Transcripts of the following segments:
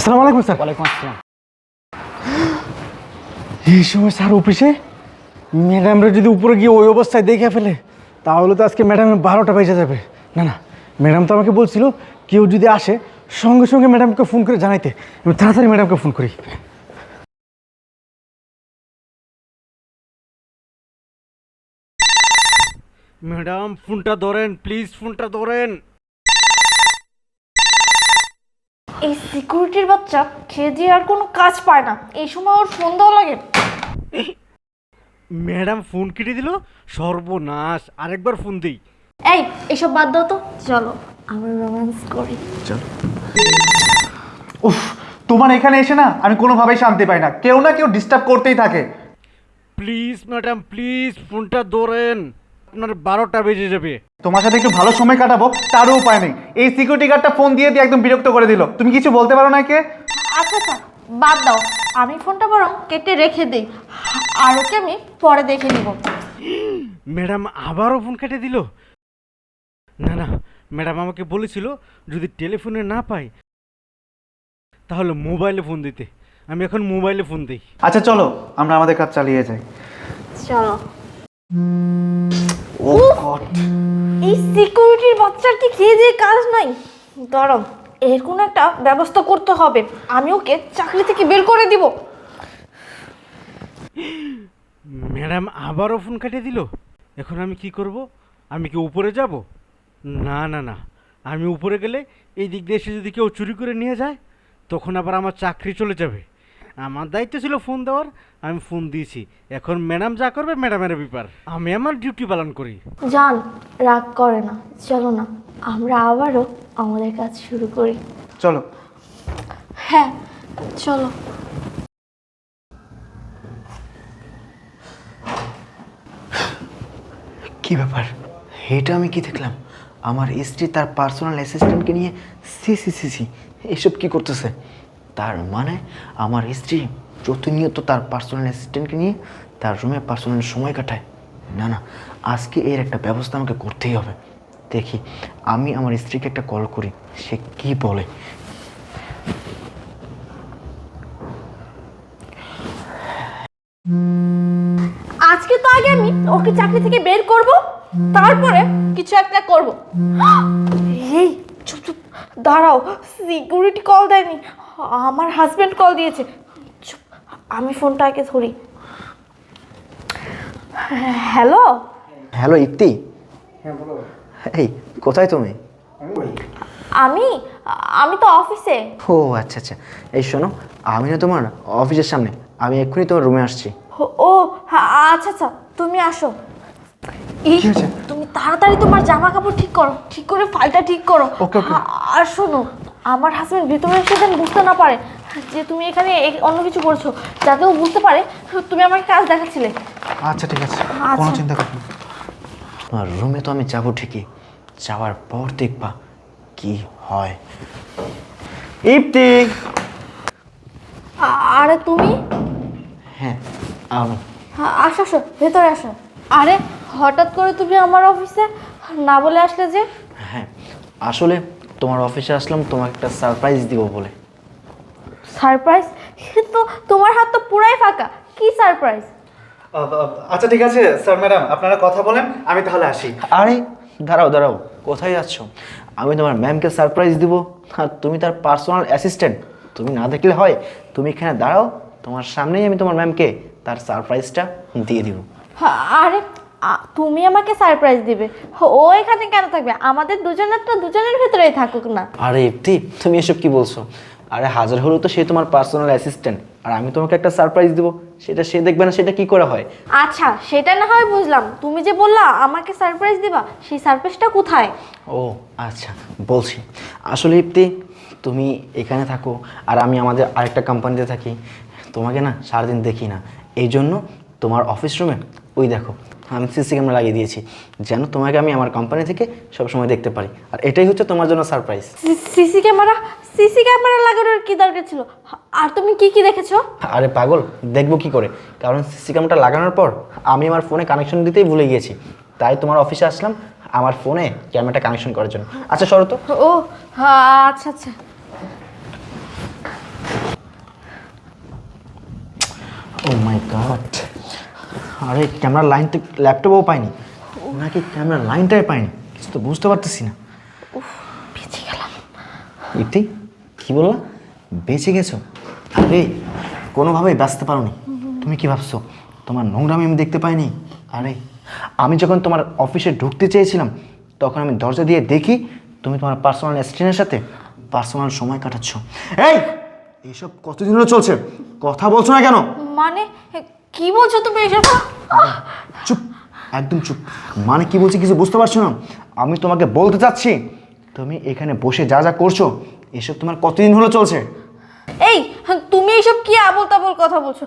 আসসালামু আলাইকুম স্যার। ওয়ালাইকুম আসসালাম। এই সময় স্যার অফিসে ম্যাডামরা যদি উপরে গিয়ে ওই অবস্থায় দেখে ফেলে তাহলে তো আজকে ম্যাডামের বারোটা বেজে যাবে। না না ম্যাডাম তো আমাকে বলছিল কেউ যদি আসে সঙ্গে সঙ্গে ম্যাডামকে ফোন করে জানাইতে। আমি তাড়াতাড়ি ম্যাডামকে ফোন করি। ম্যাডাম ফোনটা ধরেন প্লিজ ফোনটা ধরেন। এই সিকিউরিটির বাচ্চা খেয়ে দিয়ে আর কোনো কাজ পায় না। এই সময় ওর ফোন দেওয়া লাগে। ম্যাডাম ফোন কেটে দিল? সর্বনাশ। আরেকবার ফোন দিই। এই এসব বাদ দাও তো। চলো আমরা রোম্যান্স করি। চলো। উফ তোমার এখানে এসে না আমি কোনোভাবেই শান্তি পাই না। কেউ না কেউ ডিস্টার্ব করতেই থাকে। প্লিজ ম্যাডাম প্লিজ ফোনটা ধরেন। আপনার বারোটা বেজে যাবে। তোমার সাথে একটু ভালো সময় কাটাবো তারও উপায় নেই। এই সিকিউরিটি গার্ডটা ফোন দিয়ে দিয়ে একদম বিরক্ত করে দিল। তুমি কিছু বলতে পারো না কে আচ্ছা আচ্ছা বাদ দাও। আমি ফোনটা বরং কেটে রেখে দিই। আর ওকে আমি পরে দেখে নিব। ম্যাডাম আবারও ফোন কেটে দিল? না না ম্যাডাম আমাকে বলেছিল যদি টেলিফোনে না পাই তাহলে মোবাইলে ফোন দিতে। আমি এখন মোবাইলে ফোন দিই। আচ্ছা চলো আমরা আমাদের কাজ চালিয়ে যাই। চলো। ও গড এই সিকিউরিটির বাচ্চার কি খেয়ে দিয়ে কাজ নাই? দাঁড়াও এর কোনো একটা ব্যবস্থা করতে হবে। আমি ওকে চাকরি থেকে বের করে দিব। ম্যাডাম আবারও ফোন কেটে দিল? এখন আমি কি করব? আমি কি উপরে যাব? না না না। আমি উপরে গেলে এই দিক দিয়ে এসে যদি কেউ চুরি করে নিয়ে যায় তখন আবার আমার চাকরি চলে যাবে। আমার দায়িত্ব ছিল ফোন দেওয়ার আমি ফোন দিয়েছি। এখন ম্যাডাম যা করবে ম্যাডামের ব্যাপার। আমি আমার ডিউটি পালন করি। জান রাগ করে না চলো না। আমরা আবারও আমাদের কাজ শুরু করি। চলো। হ্যাঁ চলো। কি ব্যাপার? এটা আমি কি দেখলাম? আমার স্ত্রী তার পার্সোনাল অ্যাসিস্ট্যান্টকে নিয়ে সি সি সি সি এসব কি করতেছে? তার মানে আমার স্ত্রী প্রতিনিয়ত তার পার্সোনাল অ্যাসিস্ট্যান্টকে নিয়ে তার রুমে পার্সোনাল সময় কাটায়। না না, আজকে এর একটা ব্যবস্থা আমাকে করতেই হবে। দেখি, আমি আমার স্ত্রীকে একটা কল করি, সে কি বলে? আজকে তো আগে আমি ওকে চাকরি থেকে বের করব, তারপরে কিছু একটা করব। এই, চুপ চুপ, দাঁড়াও সিকিউরিটি কল দেয়নি। আমার হাজব্যান্ড কল দিয়েছে। আমি ফোনটা আগে ধরি। Hello hello Ipti. এই কোথায় তুমি? আমি আমি তো অফিসে ও আচ্ছা আচ্ছা। এই শোনো আমি না তোমার অফিসের সামনে আমি এক্ষুনি তোমার রুমে আসছি। ও হ্যাঁ, আচ্ছা আচ্ছা তুমি আসো। এই তুমি তাড়াতাড়ি তোমার জামা কাপড় ঠিক করো ঠিক করে ফাইলটা ঠিক করো। আর শোনো আমার হাজবেন্ড ভিতরে এসে যেন বুঝতে না পারে যে তুমি এখানে এ- অন্য কিছু করছ যাতে ও বুঝতে পারে তুমি আমাকে কাজ দেখাচ্ছিলে। আচ্ছা ঠিক আছে। কোনো আচ্ছা। চিন্তা করো না। তোমার রুমে তো আমি যাব ঠিকই। যাওয়ার পর দেখবা কি হয়। ইপ্তি! আরে তুমি? হ্যাঁ আমি হ্যাঁ, আসো আসো ভেতরে আসো। আরে হঠাৎ করে তুমি আমার অফিসে না বলে আসলে যে? হ্যাঁ আসলে তোমার অফিসে আসলাম তোমাকে একটা সারপ্রাইজ দিব বলে। সারপ্রাইজ কিন্তু তোমার হাত তো পুরাই ফাঁকা। কি সারপ্রাইজ আচ্ছা ঠিক আছে স্যার ম্যাডাম আপনারা কথা বলেন আমি তাহলে আসি। আরে দাঁড়াও দাঁড়াও কোথায় যাচ্ছ আমি তোমার ম্যামকে সারপ্রাইজ দিব। আর তুমি তার পার্সোনাল অ্যাসিস্ট্যান্ট তুমি না দেখলে হয় তুমি এখানে দাঁড়াও তোমার সামনেই আমি তোমার ম্যামকে তার সারপ্রাইজটা দিয়ে দিব। হ্যাঁ, আরে তুমি আমাকে সারপ্রাইজ দিবে। ও এখানে কেন থাকবে? আমাদের দুজনের তো দুজনের ভেতরেই থাকুক না। আরে ইপ্তি তুমি এসব কি বলছো? আরে হাজার হলেও তো সে তোমার পার্সোনাল অ্যাসিস্ট্যান্ট আর আমি তোমাকে একটা সারপ্রাইজ দিব। সেটা সে দেখবে না সেটা কি করে হয়? আচ্ছা সেটা না হয় বুঝলাম। তুমি যে বললা আমাকে সারপ্রাইজ দিবা সেই সারপ্রাইজটা কোথায়? ও আচ্ছা বলছি। আসলে ইপ্তি তুমি এখানে থাকো আর আমি আমাদের আরেকটা কোম্পানিতে থাকি। তোমাকে না সারাদিন দেখি না। এই জন্য তোমার অফিস রুমে ওই দেখো আমি সিসি ক্যামেরা লাগিয়ে দিয়েছি। যেন তোমাকে আমি আমার কোম্পানি থেকে সবসময় দেখতে পারি। আর এটাই হচ্ছে তোমার জন্য surprise CC camera CC camera লাগানোর কি দরকার ছিল? আর তুমি কি কি দেখেছ? আরে পাগল দেখব কি করে? কারণ সিসি ক্যামেরাটা লাগানোর পর আমি আমার ফোনে কানেকশন দিতেই ভুলে গিয়েছি। তাই তোমার অফিসে আসলাম আমার ফোনে ক্যামেরাটা কানেকশন করার জন্য। আচ্ছা শরত ও আচ্ছা আচ্ছা। ও মাই গড আরে ক্যামেরার লাইন তো ল্যাপটপও পাইনি। নাকি ক্যামেরার লাইনটাই পাইনি। কিছু তো বুঝতে পারতেছি না। বেঁচে গেলাম। ইতি কি বললা? বেঁচে গেছো? আরে কোনোভাবেই বাঁচতে পারোনি। তুমি কি ভাবছ? তোমার নোংরামি আমি দেখতে পাইনি? আরে আমি যখন তোমার অফিসে ঢুকতে চেয়েছিলাম তখন আমি দরজা দিয়ে দেখি তুমি তোমার পার্সোনাল অ্যাসিস্ট্যান্টের সাথে পার্সোনাল সময় কাটাচ্ছ। এই এইসব কতদিন হলো চলছে? কথা বলছো না কেন? মানে কি বলছো তুমি এসব? চুপ একদম চুপ। মানে কি বলছি কিছু বুঝতে পারছ না? আমি তোমাকে বলতে চাচ্ছি তুমি এখানে বসে যা যা করছ এসব তোমার কতদিন হলো চলছে? এই তুমি এইসব কি আবল তাবল কথা বলছো?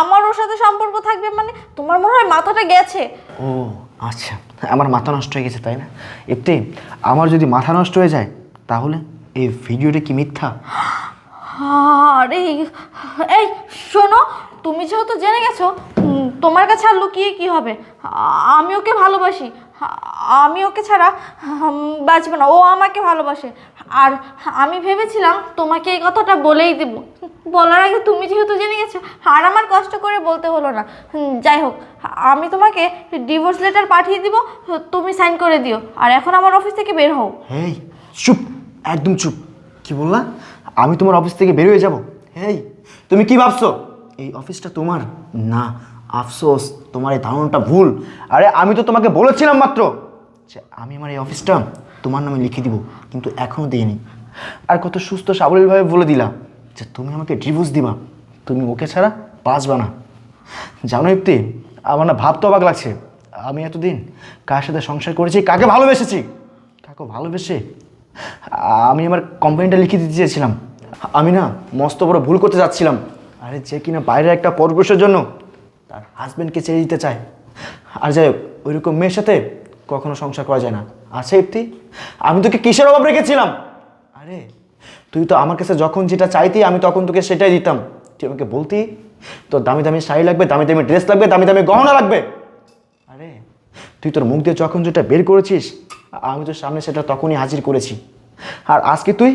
আমার ওর সাথে সম্পর্ক থাকবে মানে? তোমার মনে হয় মাথাটা গেছে? ও আচ্ছা। আমার মাথা নষ্ট হয়ে গেছে তাই না? এতে আমার যদি মাথা নষ্ট হয়ে যায় তাহলে এই ভিডিওটা কি মিথ্যা? আরে এই শোনো তুমি যেহেতু জেনে গেছো তোমার কাছে আর লুকিয়ে কি হবে? আমি ওকে ভালোবাসি। আমি ওকে ছাড়া বাঁচবে না। ও আমাকে ভালোবাসে। আর আমি ভেবেছিলাম তোমাকে এই কথাটা বলেই দেব। বলার আগে তুমি যেহেতু জেনে গেছো, আর আমার কষ্ট করে বলতে হলো না। যাই হোক, আমি তোমাকে ডিভোর্স লেটার পাঠিয়ে দিব, তুমি সাইন করে দিও। আর এখন আমার অফিস থেকে বের হও। হেই, চুপ, একদম চুপ। কি বললা? আমি তোমার অফিস থেকে বের হয়ে যাব। হেই, তুমি কি ভাবছ? এই অফিসটা তোমার? না, আফসোস, তোমার এই ধারণাটা ভুল। আরে, আমি তো তোমাকে বলেছিলাম মাত্র। যে আমি আমার এই অফিসটা তোমার নামে লিখে দিব, কিন্তু এখনও দিইনি। আর কত সুস্থ, সাবলীলভাবে বলে দিলাম, যে তুমি আমাকে ডিভোর্স দিবা। তুমি ওকে ছাড়া বাঁচবা না। জানো ইপ্তি আমার না ভাবতে অবাক লাগছে। আমি এতদিন কার সাথে সংসার করেছি, কাকে ভালোবেসেছি? কাকে ভালোবেসে? আমি আমার কোম্পানিটা লিখে দিতে চেয়েছিলাম। আমি না মস্ত বড় ভুল করতে যাচ্ছিলাম। আরে যে কিনা বাইরে একটা পরপুরুষের জন্য তার হাজব্যান্ডকে ছেড়ে দিতে চায়। আর যাই হোক, ওইরকম মেয়ের সাথে কখনো সংসার করা যায় না। আচ্ছা ইপ্তি আমি তোকে কিসের অভাব রেখেছিলাম? আরে, তুই তো আমার কাছে যখন যেটা চাইতি, আমি তখন তোকে সেটাই দিতাম। তুই আমাকে বলতি, তোর দামি দামি শাড়ি লাগবে, দামি দামি ড্রেস লাগবে, দামি দামি গহনা লাগবে। আরে, তুই তোর মুখ দিয়ে যখন যেটা বের করেছিস, আমি তোর সামনে সেটা তখনই হাজির করেছি। আর আজকে তুই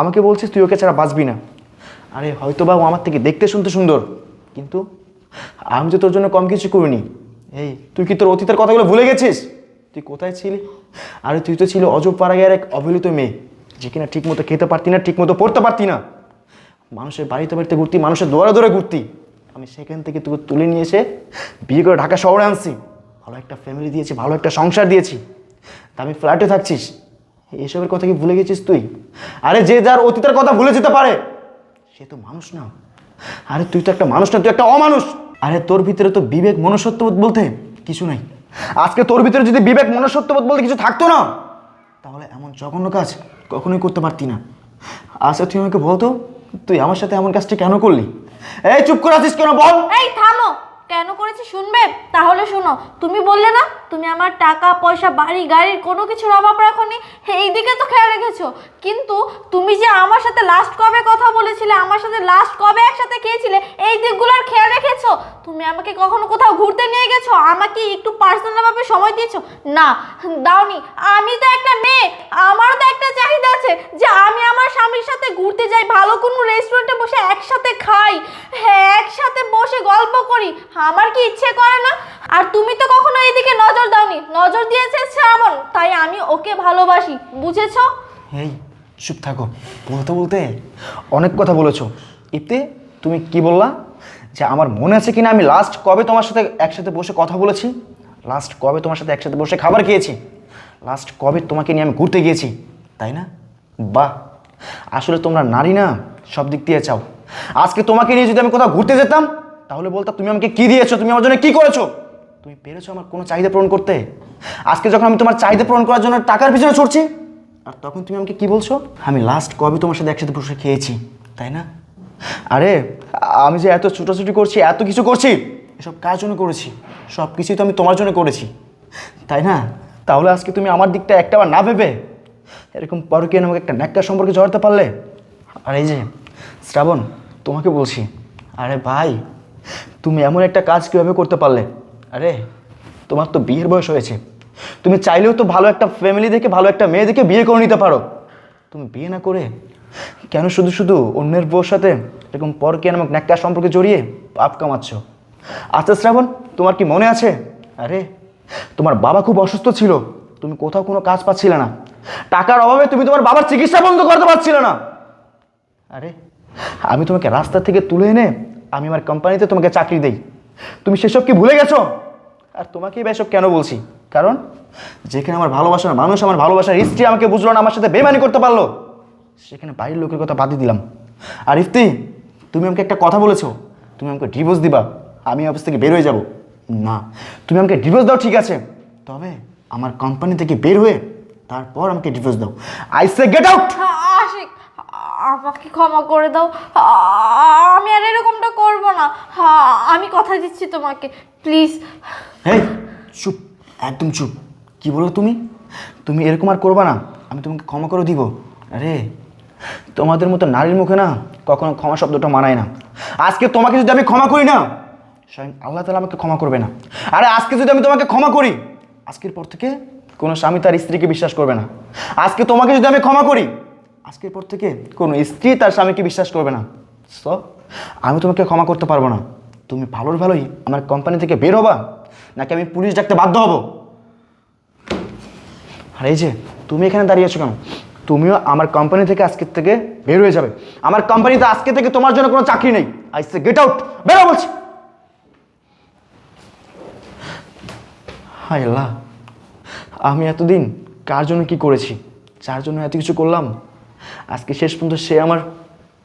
আমাকে বলছিস তুই ওকে ছাড়া বাঁচবি না। আরে হয়তো বা ও আমার থেকে দেখতে শুনতে সুন্দর। কিন্তু আমি তো তোর জন্য কম কিছু করিনি। এই, তুই কি তোর অতীতের কথাগুলো ভুলে গেছিস? তুই কোথায় ছিলি? আরে, তুই তো ছিল অজব পাড়াগার এক অবহেলিত মেয়ে, যে কিনা ঠিক মতো খেতে পারতি না ঠিক মতো পড়তে পারতি না। মানুষের বাড়িতে বাড়িতে ঘুরতি, মানুষের দৌড়ে দৌড়ে ঘুরতি। আমি সেখান থেকে তোকে তুলে নিয়ে এসে বিয়ে করে ঢাকা শহরে আনছি। ভালো একটা ফ্যামিলি দিয়েছি, ভালো একটা সংসার দিয়েছি। আমি ফ্ল্যাটে থাকছিস। এসবের কথা কি ভুলে গেছিস তুই? আরে, যে যার অতীতের কথা ভুলে যেতে পারে। সে তো মানুষ না। আরে তুই তো একটা মানুষ না, তুই একটা অমানুষ। আরে তোর ভিতরে তো বিবেক মনুষ্যত্ববোধ বলতে কিছু নাই। আজকে তোর ভিতরে যদি বিবেক মনুষ্যত্ববোধ বলতে কিছু থাকতো না, তাহলে এমন জঘন্য কাজ কখনোই করতে পারতি না। আচ্ছা তুই আমাকে বলতো, তুই আমার সাথে এমন কাজটা কেন করলি? এই চুপ করে আছিস কেন বল? এই, থামো। কেন করেছি শুনবে? তাহলে শোনো, তুমি বললে না, তুমি আমার টাকা, পয়সা, বাড়ি, গাড়ির কোনো কিছুর অভাব রাখোনি? এই দিকে তো খেয়াল রেখেছো। কিন্তু তুমি যে আমার সাথে লাস্ট কবে কথা বলেছিলে, আমার সাথে লাস্ট কবে একসাথে খেয়েছিলে, এই দিকগুলোর খেয়াল রেখেছো? তুমি আমাকে কখনো কোথাও ঘুরতে নিয়ে গেছো আমাকে একটু পার্সোনালভাবে সময় দিয়েছ? না, দাওনি। আমি তো একটা মেয়ে। আমারও তো একটা চাহিদা আছে যে আমি আমার স্বামীর সাথে ঘুরতে যাই, ভালো কোনো রেস্টুরেন্টে বসে একসাথে খাই হ্যাঁ একসাথে বসে গল্প করি। আমার কি ইচ্ছে করে না? আর তুমি তো কখনো এইদিকে নজর দাওনি। নজর দিয়েছে শ্রাবণ, তাই আমি ওকে ভালোবাসি। বুঝেছ? এই চুপ থাকো। বলতে বলতে অনেক কথা বলেছ। ইতে তুমি কি বললা? যে আমার মনে আছে কিনা, আমি লাস্ট কবে তোমার সাথে একসাথে বসে কথা বলেছি? লাস্ট কবে তোমার সাথে একসাথে বসে খাবার খেয়েছি? লাস্ট কবে তোমাকে নিয়ে আমি ঘুরতে গিয়েছি? তাই না? বাহ! আসলে তোমরা নারী না, সব দিক দিয়ে চাও। আজকে তোমাকে নিয়ে যদি আমি কোথাও ঘুরতে যেতাম, তাহলে বলতাম, তুমি আমাকে কি দিয়েছ? তুমি আমার জন্য কি করেছ? তুমি পেরেছ আমার কোনো চাহিদা পূরণ করতে? আজকে যখন আমি তোমার চাহিদা পূরণ করার জন্য টাকার পিছনে ছুটছি, আর তখন তুমি আমাকে কি বলছো? আমি লাস্ট কবে তোমার সাথে একসাথে বসে খেয়েছি, তাই না? আরে, আমি যে এত ছুটোছুটি করছি, এত কিছু করছি, এসব কার জন্য করেছি? সব কিছুই তো আমি তোমার জন্য করেছি। তাই না? তাহলে আজকে তুমি আমার দিকটা একটাবার না ভেবে এরকম পরকীয় আমাকে একটা ন্যাক্কার সম্পর্কে জড়াতে পারলে? আর এই যে, শ্রাবণ, তোমাকে বলছি, আরে ভাই, তুমি এমন একটা কাজ কীভাবে করতে পারলে? আরে, তোমার তো বিয়ের বয়স হয়েছে। তুমি চাইলেও তো ভালো একটা ফ্যামিলি দেখে, ভালো একটা মেয়ে দেখে বিয়ে করে নিতে পারো। তুমি বিয়ে না করে কেন শুধু শুধু অন্যের বউর সাথে এরকম পরকীয়া নামক ন্যাক্কার সম্পর্কে জড়িয়ে পাপ কামাচ্ছ? আচ্ছা শ্রাবণ, তোমার কি মনে আছে? আরে, তোমার বাবা খুব অসুস্থ ছিল, তুমি কোথাও কোনো কাজ পাচ্ছিলে না। টাকার অভাবে তুমি তোমার বাবার চিকিৎসা বন্ধ করতে পারছিলে না। আরে, আমি তোমাকে রাস্তা থেকে তুলে এনে আমি আমার কোম্পানিতে তোমাকে চাকরি দেই। তুমি সেসব কি ভুলে গেছো? আর তোমাকে এসব কেন বলছি? কারণ, যেখানে আমার ভালোবাসার মানুষ, আমার ভালোবাসার স্ত্রী আমাকে বুঝলো না, আমার সাথে বেমানি করতে পারল। সেখানে বাড়ির লোকের কথা বাদই দিলাম। আর ইফতি তুমি আমাকে একটা কথা বলেছ তুমি আমাকে ডিভোর্স দিবা আমি অফিস থেকে বের হয়ে যাব। না তুমি আমাকে ডিভোর্স দাও ঠিক আছে। তবে আমার কোম্পানি থেকে বের হয়ে তারপর আমাকে ডিভোর্স দাও। I say get out Ashiq আমাকে ক্ষমা করে দাও। আমি আর এরকমটা করব না। আমি কথা দিচ্ছি তোমাকে প্লিজ এই চুপ একদম চুপ। কি বলো তুমি? তুমি এরকম আর করবা না আমি তোমাকে ক্ষমা করে দিব। আরে তোমাদের মতো নারীর মুখে না কখনো ক্ষমা শব্দটা মানায় না। আজকে তোমাকে যদি আমি ক্ষমা করি না, স্বয়ং আল্লাহ তালা আমাকে ক্ষমা করবে না। আরে আজকে যদি আমি তোমাকে ক্ষমা করি, আজকের পর থেকে কোনো স্বামী তার স্ত্রীকে বিশ্বাস করবে না। আজকে তোমাকে যদি আমি ক্ষমা করি, আজকের পর থেকে কোনো স্ত্রী তার স্বামীকে বিশ্বাস করবে না। সো আমি তোমাকে ক্ষমা করতে পারব না। তুমি ভালোর ভালোই আমার কোম্পানি থেকে বের হবা, নাকি আমি পুলিশ ডাকতে বাধ্য হব? আর এই যে, তুমি এখানে দাঁড়িয়ে আছো কেন? তুমিও আমার কোম্পানি থেকে আজকের থেকে বের হয়ে যাবে। আমার কোম্পানিতে আজকে থেকে তোমার জন্য কোনো চাকরি নেই। আই সে গেট আউট বেরো বলছি! হায় আল্লাহ, আমি এতদিন কার জন্য কি করেছি? যার জন্য এত কিছু করলাম? আজকে শেষ পর্যন্ত সে আমার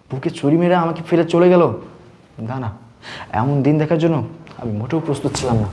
বুকে চুরি মেরে আমাকে ফেলে চলে গেল? না না, এমন দিন দেখার জন্য আমি মোটেও প্রস্তুত ছিলাম না।